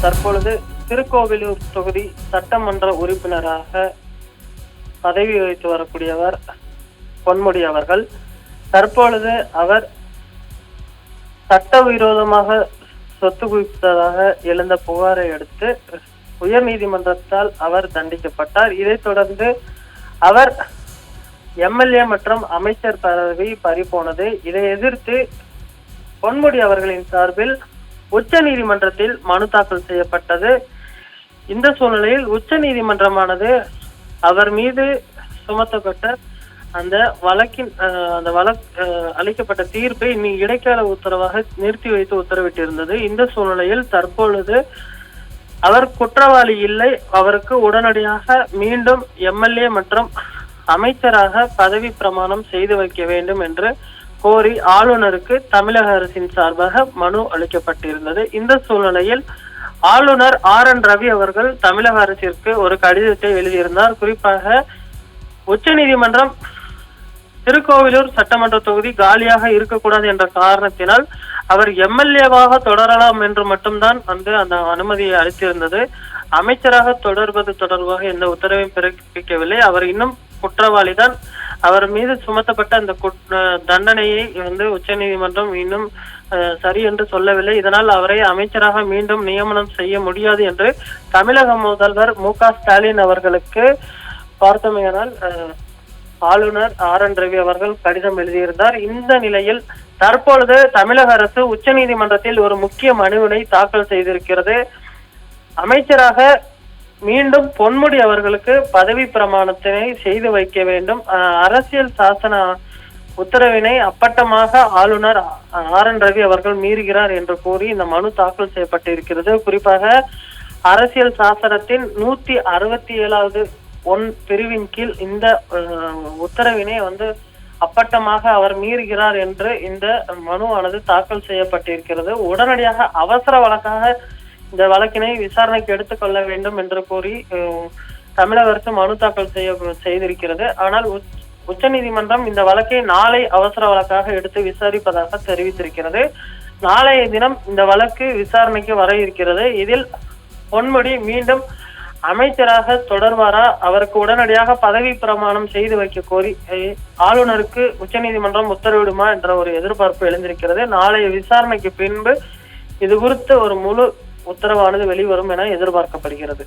தற்பொழுது திருக்கோவிலூர் தொகுதி சட்டமன்ற உறுப்பினராக பதவி வகித்து வரக்கூடியவர் பொன்முடி அவர்கள். தற்பொழுது அவர் சட்டவிரோதமாக சொத்து குவித்ததாக எழுந்த புகாரை அடுத்து உயர்நீதிமன்றத்தால் அவர் தண்டிக்கப்பட்டார். இதைத் தொடர்ந்து அவர் எம்எல்ஏ மற்றும் அமைச்சர் பதவி பறிபோனது. இதை எதிர்த்து பொன்முடி அவர்களின் சார்பில் உச்ச நீதிமன்றத்தில் மனு தாக்கல் செய்யப்பட்டது. இந்த சூழ்நிலையில் உச்ச நீதிமன்றமானது அவர் மீது சுமத்தப்பட்ட அந்த வழக்கின் அந்த வழக்கு அளிக்கப்பட்ட தீர்ப்பை இனி இடைக்கால உத்தரவாக நிறுத்தி வைத்து உத்தரவிட்டிருந்தது. இந்த சூழ்நிலையில் தற்பொழுது அவர் குற்றவாளி இல்லை. அவருக்கு உடனடியாக மீண்டும் எம்எல்ஏ மற்றும் அமைச்சராக பதவி பிரமாணம் செய்து வைக்க வேண்டும் என்று கோரி ஆளுநருக்கு தமிழக அரசின் சார்பாக மனு அளிக்கப்பட்டிருந்தது. இந்த சூழ்நிலையில் ஆளுநர் ஆர் என் ரவி அவர்கள் தமிழக அரசிற்கு ஒரு கடிதத்தை எழுதியிருந்தார். குறிப்பாக உச்சநீதிமன்றம் திருக்கோவிலூர் சட்டமன்ற தொகுதி காலியாக இருக்கக்கூடாது என்ற காரணத்தினால் அவர் எம்எல்ஏவாக தொடரலாம் என்று மட்டும்தான் வந்து அந்த அனுமதியை அளித்திருந்தது. அமைச்சராக தொடர்வது தொடர்பாக எந்த உத்தரவையும் பிறப்பிக்கவில்லை. அவர் இன்னும் குற்றவாளிதான். அவர் மீது சுமத்தப்பட்ட அந்த குட்- தண்டனையை வந்து உச்சநீதிமன்றம் இன்னும் சரி என்று சொல்லவில்லை. இதனால் அவரை அமைச்சராக மீண்டும் நியமனம் செய்ய முடியாது என்று தமிழக முதல்வர் மு க ஸ்டாலின் அவர்களுக்கு பார்த்தமையானால் ஆளுநர் ஆர் என் ரவி அவர்கள் கடிதம் எழுதியிருந்தார். இந்த நிலையில் தற்பொழுது தமிழக அரசு உச்சநீதிமன்றத்தில் ஒரு முக்கிய மனுவினை தாக்கல் செய்திருக்கிறது. அமைச்சராக மீண்டும் பொன்முடி அவர்களுக்கு பதவி பிரமாணத்தினை செய்து வைக்க வேண்டும். அரசியல் சாசன உத்தரவினை அப்பட்டமாக ஆளுநர் ஆர் என் ரவி அவர்கள் மீறுகிறார் என்று கூறி இந்த மனு தாக்கல் செய்யப்பட்டிருக்கிறது. குறிப்பாக அரசியல் சாசனத்தின் நூத்தி அறுபத்தி ஏழாவது ஒன் பிரிவின் கீழ் இந்த உத்தரவினை வந்து அப்பட்டமாக அவர் மீறுகிறார் என்று இந்த மனுவானது தாக்கல் செய்யப்பட்டிருக்கிறது. உடனடியாக அவசர வழக்காக இந்த வழக்கினை விசாரணைக்கு எடுத்துக்கொள்ள வேண்டும் என்று கூறி தமிழக அரசு மனு தாக்கல் செய்ய செய்திருக்கிறது. ஆனால் உச்ச- நீதிமன்றம் இந்த வழக்கை நாளை அவசர வழக்காக எடுத்து விசாரிப்பதாக தெரிவித்திருக்கிறது. நாளைய தினம் இந்த வழக்கு விசாரணைக்கு வர இருக்கிறது. இதில் பொன்முடி மீண்டும் அமைச்சராக தொடர்வாரா? அவருக்கு உடனடியாக பதவி பிரமாணம் செய்து வைக்க கோரி ஆளுநருக்கு உச்சநீதிமன்றம் உத்தரவிடுமா என்ற ஒரு எதிர்பார்ப்பு எழுந்திருக்கிறது. நாளைய விசாரணைக்கு பின்பு இது குறித்து ஒரு முழு உத்தரவானது வெளிவரும் என எதிர்பார்க்கப்படுகிறது.